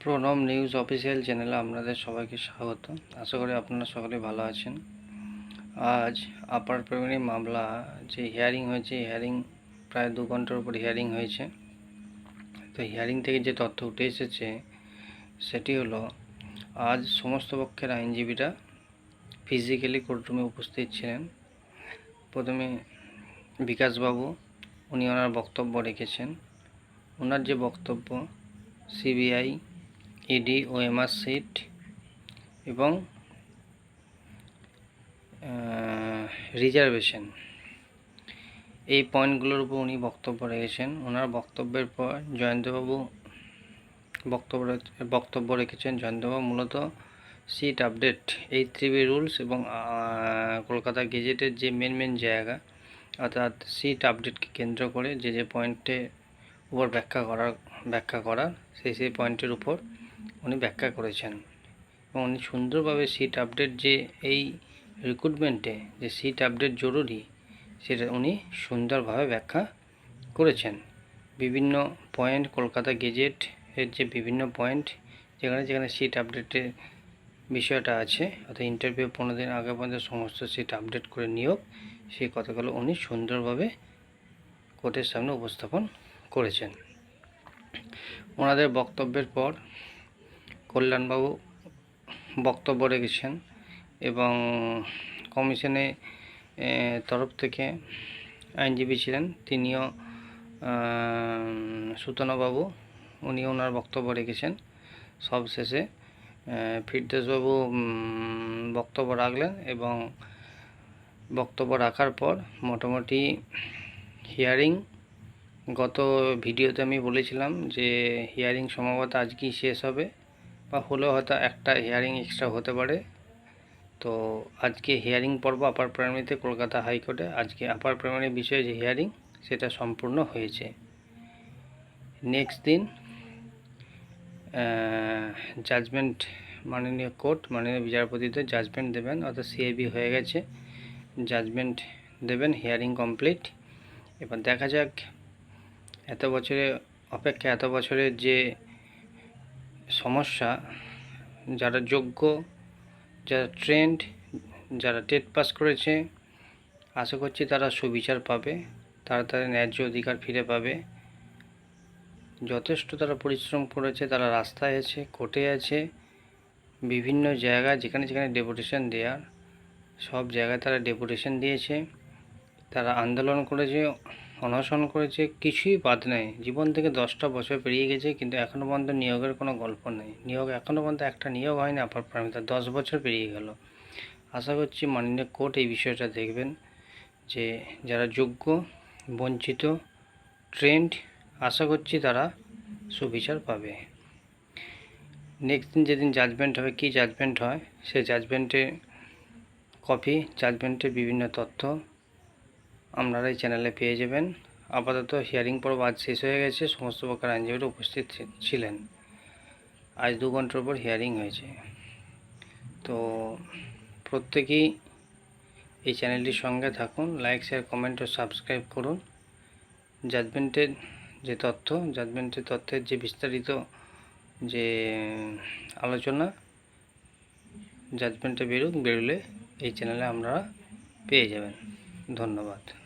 Pranab news official চ্যানেলে আপনাদের সবাইকে স্বাগত। আশা করি আপনারা সকলে ভালো আছেন। আজ আপার প্রাইমারি মামলা, যে হিয়ারিং হয়েছে হিয়ারিং প্রায় দু ঘণ্টার উপর হিয়ারিং হয়েছে। তো হিয়ারিং থেকে যে তথ্য উঠে এসেছে, সেটি হলো, আজ সমস্ত পক্ষের আইনজীবীরা ফিজিক্যালি কোর্টরুমে উপস্থিত ছিলেন। প্রথমে বিকাশবাবু, উনি ওনার বক্তব্য রেখেছেন। ওনার যে বক্তব্য সিবিআই ইডি ও এমআর সিট এবং রিজার্ভেশন। এই পয়েন্টগুলোর উপর উনি বক্তব্য রেখেছেন। ওনার বক্তব্যের পর জয়ন্তবাবু বক্তব্য বক্তব্য রেখেছেন। জয়ন্তবাবু মূলত সিট আপডেট, এই থ্রিবি রুলস এবং কলকাতা গেজেটের যে মেন মেন জায়গা, অর্থাৎ সিট আপডেটকে কেন্দ্র করে যে যে পয়েন্টে উপর ব্যাখ্যা করার ব্যাখ্যা করার, সেই সেই পয়েন্টের উপর উনি ব্যাখ্যা করেছেন। এবং উনি সুন্দরভাবে সিট আপডেট যে এই রিক্রুটমেন্টে যে সিট আপডেট জরুরি, সেটা উনি সুন্দরভাবে ব্যাখ্যা করেছেন। বিভিন্ন পয়েন্ট কলকাতা গেজেট এর যে বিভিন্ন পয়েন্ট যেখানে যেখানে সিট আপডেটের বিষয়টা আছে, অর্থাৎ ইন্টারভিউ পনেরো দিন আগে পর্যন্ত সমস্ত সিট আপডেট করে নিয়োগ, সেই কথাগুলো উনি সুন্দরভাবে কোর্টের সামনে উপস্থাপন করেছেন। ওনাদের বক্তব্যের পর কল্যাণবাবু বক্তব্য রেখেছেন এবং কমিশনে তরফ থেকে আইনজীবী ছিলেন, তিনিও সুতনবাবু, উনি ওনার বক্তব্য রেখেছেন। সব শেষে ফিরদোসবাবু বক্তব্য রাখলেন এবং বক্তব্য রাখার পর মোটামুটি হিয়ারিং, গত ভিডিওতে আমি বলেছিলাম যে হিয়ারিং সম্ভবত আজকেই শেষ হবে। বা হলেও হয়তো একটা হিয়ারিং এক্সট্রা হতে পারে। তো আজকে হিয়ারিং পর্ব আপার প্রাইমারিতে কলকাতা হাইকোর্টে। আজকে আপার প্রাইমারি বিষয়ে যে হিয়ারিং সেটা সম্পূর্ণ হয়েছে। নেক্সট দিন জাজমেন্ট মাননীয় কোর্ট মাননীয় বিচারপতিদের জাজমেন্ট দেবেন। অর্থাৎ সিআইবি হয়ে গেছে। জাজমেন্ট দেবেন হিয়ারিং কমপ্লিট এবার দেখা যাক, এত বছরে অপেক্ষা এত বছরের যে সমস্যা, যারা যোগ্য, যারা ট্রেন্ড যারা টেট পাস করেছে, আশা করছি তারা সুবিচার পাবে, তারা তাদের ন্যায্য অধিকার ফিরে পাবে। যথেষ্ট তারা পরিশ্রম করেছে, তারা রাস্তায় আছে, কোর্টে আছে, বিভিন্ন জায়গায়, যেখানে যেখানে ডেপুটেশন দেওয়ার, সব জায়গায় তারা ডেপুটেশন দিয়েছে। তারা আন্দোলন করেছে অনশন করেছে কিছুই বাদ নেই। জীবন থেকে দশটা বছর পেরিয়ে গেছে, কিন্তু এখনও পর্যন্ত নিয়োগের কোনো গল্প নেই। নিয়োগ এখনও পর্যন্ত একটা নিয়োগ হয়নি, আপার প্রাইমারিতে দশ বছর পেরিয়ে গেল। আশা করছি মাননীয় কোর্ট এই বিষয়টা দেখবেন যে যারা যোগ্য, বঞ্চিত, ট্রেন্ড, আশা করছি তারা সুবিচার পাবে। নেক্সট দিন যেদিন জাজমেন্ট হবে, কী জাজমেন্ট হয়, সেই জাজমেন্টে কপি জাজমেন্টের বিভিন্ন তথ্য আপনারা এই চ্যানেলে পেয়ে যাবেন। আপাতত হিয়ারিং পর্ব আজ শেষ হয়ে গেছে। সমস্ত প্রকার আইনজীবীরা উপস্থিত ছিলেন। আজ দু ঘণ্টার পর হিয়ারিং হয়েছে। তো প্রত্যেকেই এই চ্যানেলটির সঙ্গে থাকুন। লাইক শেয়ার কমেন্ট ও সাবস্ক্রাইব করুন। জাজমেন্টের যে তথ্য জাজমেন্টের তথ্যের যে বিস্তারিত যে আলোচনা জাজমেন্টে বেরুক, বেরোলে এই চ্যানেলে আপনারা পেয়ে যাবেন। ধন্যবাদ।